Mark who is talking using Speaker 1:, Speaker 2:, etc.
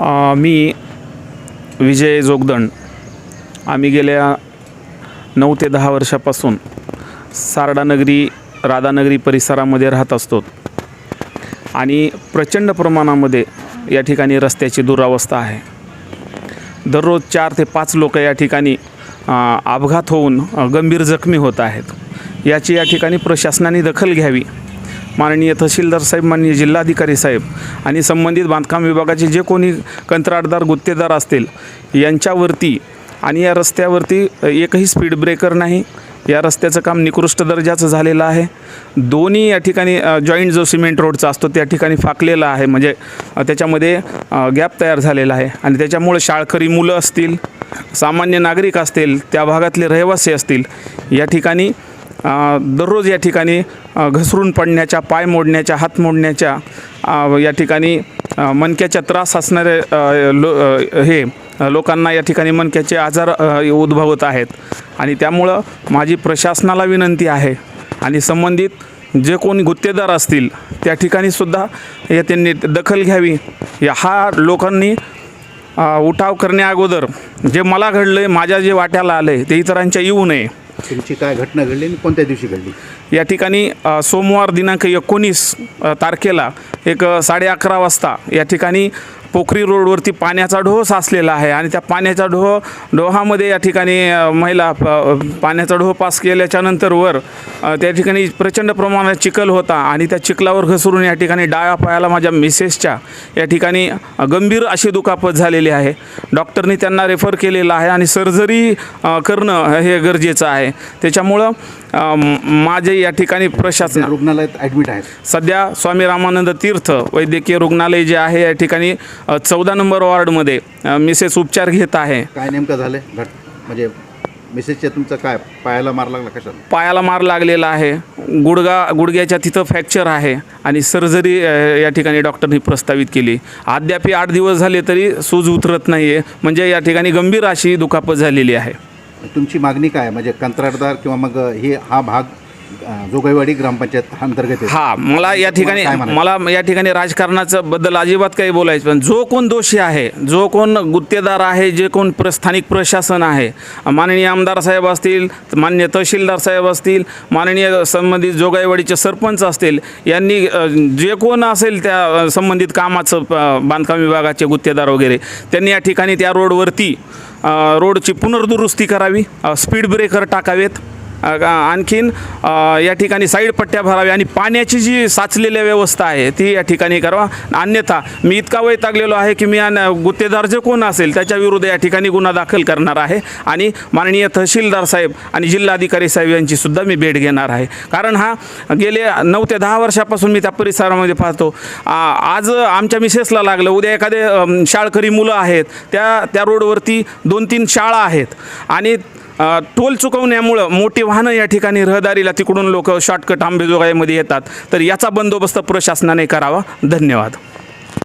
Speaker 1: मी विजय जोगदंड. आम्ही गेल्या नऊ ते दहा वर्षापासून सारडानगरी राधानगरी परिसरामध्ये राहत असतो. आणि प्रचंड प्रमाणामध्ये या ठिकाणी रस्त्याची दुरावस्था आहे. दररोज चार ते पाच लोक या ठिकाणी अपघात होऊन गंभीर जखमी होत आहेत. याची या ठिकाणी प्रशासनाने दखल घ्यावी. माननीय तहसीलदार साहेब माननीय जिल्हाधिकारी साहेब आणि संबंधित बांधकाम विभागाचे जे कोणी कंत्राटदार गुत्तेदार असतील यांच्यावरती आणि या रस्त्यावरती एकही स्पीड ब्रेकर नाही. या रस्त्याचं काम निकृष्ट दर्जाचं झालेलं आहे. दोन्ही या ठिकाणी जॉईंट जो सिमेंट रोडचा असतो त्या ठिकाणी फाकलेला आहे. म्हणजे त्याच्यामध्ये गॅप तयार झालेला आहे. आणि त्याच्यामुळे शाळकरी मुलं असतील सामान्य नागरिक असतील त्या भागातले रहिवासी असतील या ठिकाणी दररोज या ठिकाणी घसरून पडण्याच्या पाय मोडण्याच्या हात मोडण्याच्या या ठिकाणी मनक्याच्या त्रास असणारे लो हे लोकांना या ठिकाणी मनक्याचे आजार उद्भवत आहेत. आणि त्यामुळं माझी प्रशासनाला विनंती आहे आणि संबंधित जे कोणी गुत्तेदार असतील त्या ठिकाणीसुद्धा या त्यांनी दखल घ्यावी. या हा लोकांनी उठाव करण्याअगोदर जे मला घडलं आहे माझ्या जे वाट्याला आलं आहे ते इतरांच्या येऊ नये.
Speaker 2: तुमची काय घटना घडली आणि कोणत्या दिवशी घडली?
Speaker 1: या ठिकाणी अ, सोमवार दिनांक एकोणीस अ, तारखेला एक अ, साडे अकरा वाजता या ठिकाणी पोखरी रोडवरती पाण्याचा ढोह साचलेला आहे आणि त्या पाण्याच्या ढोह डोहामध्ये या ठिकाणी महिला प- पाण्याचा ढोह पास केल्याच्यानंतर वर त्या ठिकाणी प्रचंड प्रमाणात चिखल होता आणि त्या चिखलावर घसरून या ठिकाणी डाव्या पायाला माझ्या मिसेसच्या या ठिकाणी गंभीर अशी दुखापत झालेली आहे. डॉक्टरनी त्यांना रेफर केलेलं आहे आणि सर्जरी करणं हे गरजेचं आहे. त्याच्यामुळं माझे या ठिकाणी प्रशासन
Speaker 2: रुग्णालयात ॲडमिट आहेत.
Speaker 1: सध्या स्वामी रामानंद तीर्थ वैद्यकीय रुग्णालय जे आहे या ठिकाणी चौदा नंबर वॉर्डमध्ये मिसेस उपचार घेत आहे.
Speaker 2: काय नेमकं झालं घट म्हणजे मिसेसच्या तुमचं काय पायाला मार लागला
Speaker 1: पायाला मार लागलेला आहे. गुडगा गुडघ्याच्या तिथं फ्रॅक्चर आहे आणि सर्जरी अ, या ठिकाणी डॉक्टरनी प्रस्तावित केली. अद्याप आठ दिवस झाले तरी सूज उतरत नाही आहे म्हणजे या ठिकाणी गंभीर अशी दुखापत झालेली आहे.
Speaker 2: तुमची मागणी काय? म्हणजे कंत्राटदार किंवा मग हे हा भाग जोगैवाडी ग्रामपंचायत अंतर्गत
Speaker 1: हा मला या ठिकाणी? मला या ठिकाणी राजकारणाचं बद्दल अजिबात काही बोलायचं पण जो कोण दोषी आहे जो कोण गुत्तेदार आहे जे कोण प्र स्थानिक प्रशासन आहे माननीय आमदार साहेब असतील माननीय तहसीलदार साहेब असतील माननीय संबंधित जोगाईवाडीचे सरपंच असतील यांनी जे कोण असेल त्या संबंधित कामाचं बांधकाम विभागाचे गुत्तेदार वगैरे त्यांनी या ठिकाणी त्या रोडवरती रोडची पुनर्दुरुस्ती करावी स्पीड ब्रेकर टाकावेत आणखीन या ठिकाणी साईड पट्ट्या भराव्या आणि पाण्याची जी साचलेल्या व्यवस्था आहे ती या ठिकाणी करावा. अन्यथा मी इतका वैतागलेलो आहे की मी गुत्तेदार जे कोण असेल त्याच्या विरुद्ध या ठिकाणी गुन्हा दाखल करणार आहे. आणि माननीय तहसीलदार साहेब आणि जिल्हाधिकारी साहेब यांची सुद्धा मी भेट घेणार आहे. कारण हा गेले नऊ ते दहा वर्षापासून मी त्या परिसरामध्ये पाहतो. आज आमच्या मिसेसला लागलं उद्या एखादे शाळकरी मुलं आहेत त्या त्या रोडवरती दोन तीन शाळा आहेत. आणि टोल चुकवण्यामुळं मोठी वाहनं या ठिकाणी रहदारीला तिकडून लोक शॉर्टकट आंबेजोगाईमध्ये येतात. तर याचा बंदोबस्त प्रशासनाने करावा. धन्यवाद.